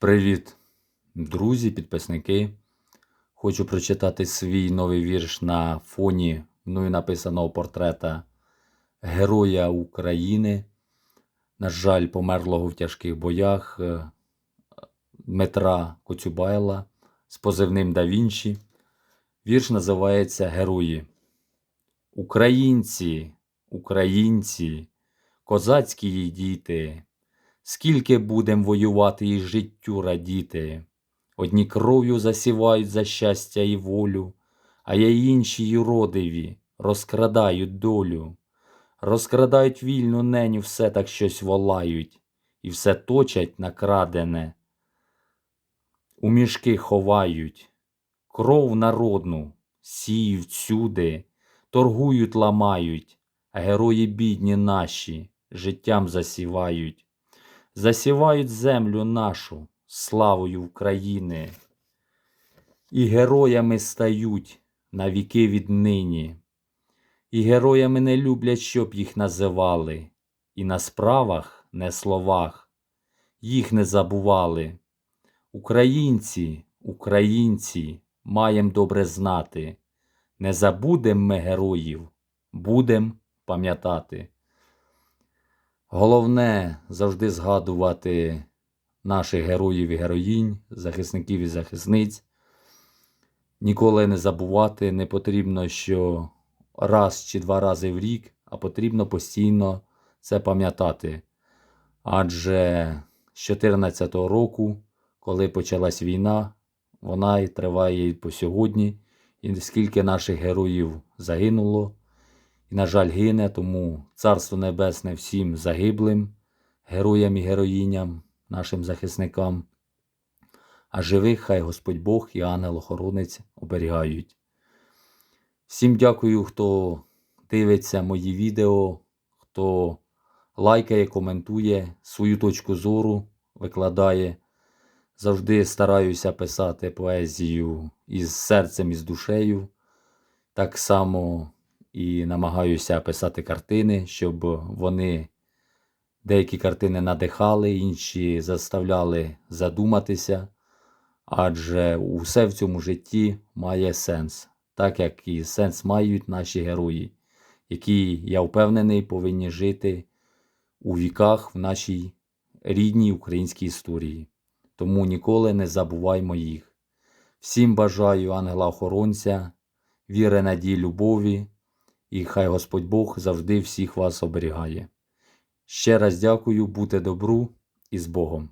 Привіт, друзі, підписники. Хочу прочитати свій новий вірш на фоні мною написаного портрета Героя України. На жаль, померлого в тяжких боях е, Дмитра Коцюбайла з позивним Да Вінчі. Вірш називається Герої. Українці, українці, козацькі її діти, скільки будем воювати і життю радіти. Одні кров'ю засівають за щастя і волю, а є інші юродиві, розкрадають долю, розкрадають вільну неню, все так щось волають, і все точать накрадене, у мішки ховають, кров народну сіють всюди, торгують, ламають, а герої бідні наші життям засівають, засівають землю нашу славою України, і героями стають на віки віднині, і героями не люблять, щоб їх називали, і на справах, не словах, їх не забували. Українці, українці, маєм добре знати, не забудем ми героїв, будем пам'ятати. Головне завжди згадувати наших героїв і героїнь, захисників і захисниць. Ніколи не забувати, не потрібно, що раз чи два рази в рік, а потрібно постійно це пам'ятати. Адже з 2014 року, коли почалась війна, вона і триває і по сьогодні, і скільки наших героїв загинуло, і, на жаль, гине, тому Царство Небесне всім загиблим, героям і героїням, нашим захисникам. А живих хай Господь Бог і ангел-охоронець оберігають. Всім дякую, хто дивиться мої відео, хто лайкає, коментує, свою точку зору викладає. Завжди стараюся писати поезію із серцем і з душею. Так само і намагаюся писати картини, щоб вони деякі картини надихали, інші заставляли задуматися. Адже усе в цьому житті має сенс, так як і сенс мають наші герої, які, я впевнений, повинні жити у віках в нашій рідній українській історії. Тому ніколи не забуваймо їх. Всім бажаю ангела-охоронця, віри, надії, любові, і хай Господь Бог завжди всіх вас оберігає. Ще раз дякую, будьте добру і з Богом.